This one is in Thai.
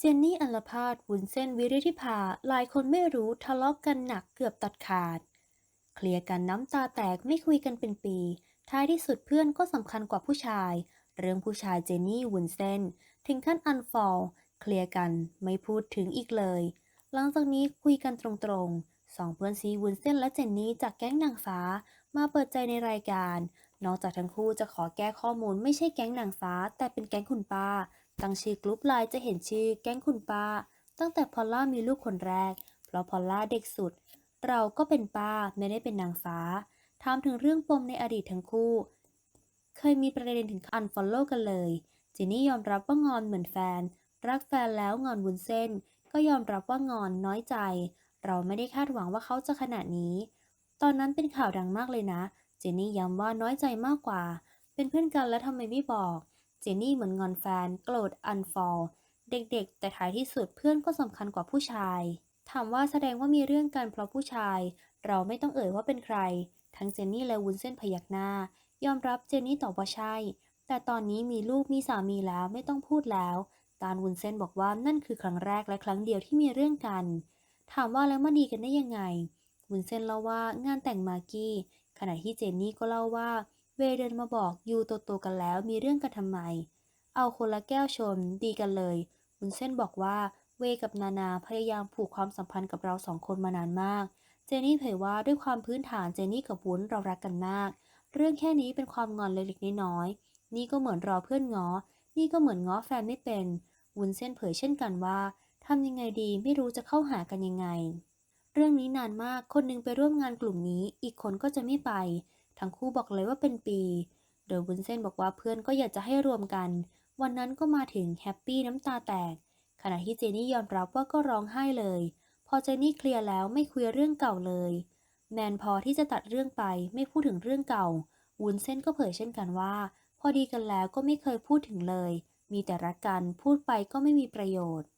เจนนี่อัลพาดวุ้นเส้นวิริธิภาหลายคนไม่รู้ทะเลาะกันหนักเกือบตัดขาด เคลียร์กันน้ำตาแตกไม่คุยกันเป็นปี ท้ายที่สุดเพื่อนก็สำคัญกว่าผู้ชาย เรื่องผู้ชายเจนนี่วุ้นเส้น ถึงขั้นอันฟอลเคลียร์กันไม่พูดถึงอีกเลย หลังจากนี้คุยกันตรงๆสองเพื่อนซีวุ้นเส้นและเจนนี่จากแก๊งนางฟ้า มาเปิดใจในรายการ นอกจากทั้งคู่จะขอแก้ข้อมูลไม่ใช่แก๊งนางฟ้า แต่เป็นแก๊งคุณป้า ตั้งชื่อกลุ่มไลน์จะเห็นชื่อแก๊งคุณป้า ตั้งแต่พอลล่ามีลูกคนแรก เพราะพอลล่าเด็กสุด เราก็เป็นป้าไม่ได้เป็นนางฟ้า ถามถึงเรื่องปมในอดีตทั้งคู่ เคยมีประเด็นถึงอันฟอลโล่กันเลยเจนนี่ยอมรับว่างอนเหมือนแฟน รักแฟนแล้วงอนวุ้นเส้น ก็ยอมรับว่างอนน้อยใจ เราไม่ได้คาดหวังว่าเขาจะขนาดนี้ ตอนนั้นเป็นข่าวดังมากเลยนะ เจนนี่ย้ำว่าน้อยใจมากกว่า เป็นเพื่อนกันแล้วทำไมไม่บอก เจนนี่เหมือนงอนแฟนโกรธอันฟอลเด็กๆ แต่ท้ายที่สุดเพื่อนก็สำคัญกว่าผู้ชาย ถามว่าแสดงว่ามีเรื่องกันเพราะผู้ชาย เราไม่ต้องเอ่ยว่าเป็นใคร ทั้งเจนนี่และวุ้นเส้นพยักหน้า ยอมรับเจนนี่ตอบว่าใช่ แต่ตอนนี้มีลูกมีสามีแล้วไม่ต้องพูดแล้วการวุ้นเส้นบอกว่านั่นคือครั้งแรกและครั้งเดียวที่มีเรื่องกัน ถามว่าแล้วมาดีกันได้ยังไงวุ้นเส้นเล่าว่างานแต่งมากกี้ ขณะที่เจนนี่ก็เล่าว่า เวเดินมาบอกยูโตๆกันแล้วมีเรื่องกันทำไม เอาคนละแก้วชนดีกันเลยวุ้นเส้นบอกว่าเวกับนานาพยายามผูกความสัมพันธ์กับเราสองคนมานานมาก เจนนี่เผยว่าด้วยความพื้นฐานเจนนี่กับวุ้นเรารักกันมาก เรื่องแค่นี้เป็นความงอนเล็กๆน้อยๆนี่ก็เหมือนรอเพื่อนง้อ นี่ก็เหมือนง้อแฟนไม่เป็น วุ้นเส้นเผยเช่นกันว่าทำยังไงดีไม่รู้จะเข้าหากันยังไง เรื่องนี้นานมากคนหนึงไปร่วมงานกลุ่มนี้ อีกคนก็จะไม่ไป ทั้งคู่บอกเลยว่าเป็นปี โดยวุ้นเส้นบอกว่าเพื่อนก็อยากจะให้รวมกัน วันนั้นก็มาถึงแฮปปี้น้ำตาแตก ขณะที่เจนี่ยอมรับว่าก็ร้องไห้เลย พอเจนี่เคลียร์แล้วไม่คุยเรื่องเก่าเลย แมนพอที่จะตัดเรื่องไปไม่พูดถึงเรื่องเก่า วุ้นเส้นก็เผยเช่นกันว่า พอดีกันแล้วก็ไม่เคยพูดถึงเลย มีแต่รักกันพูดไปก็ไม่มีประโยชน์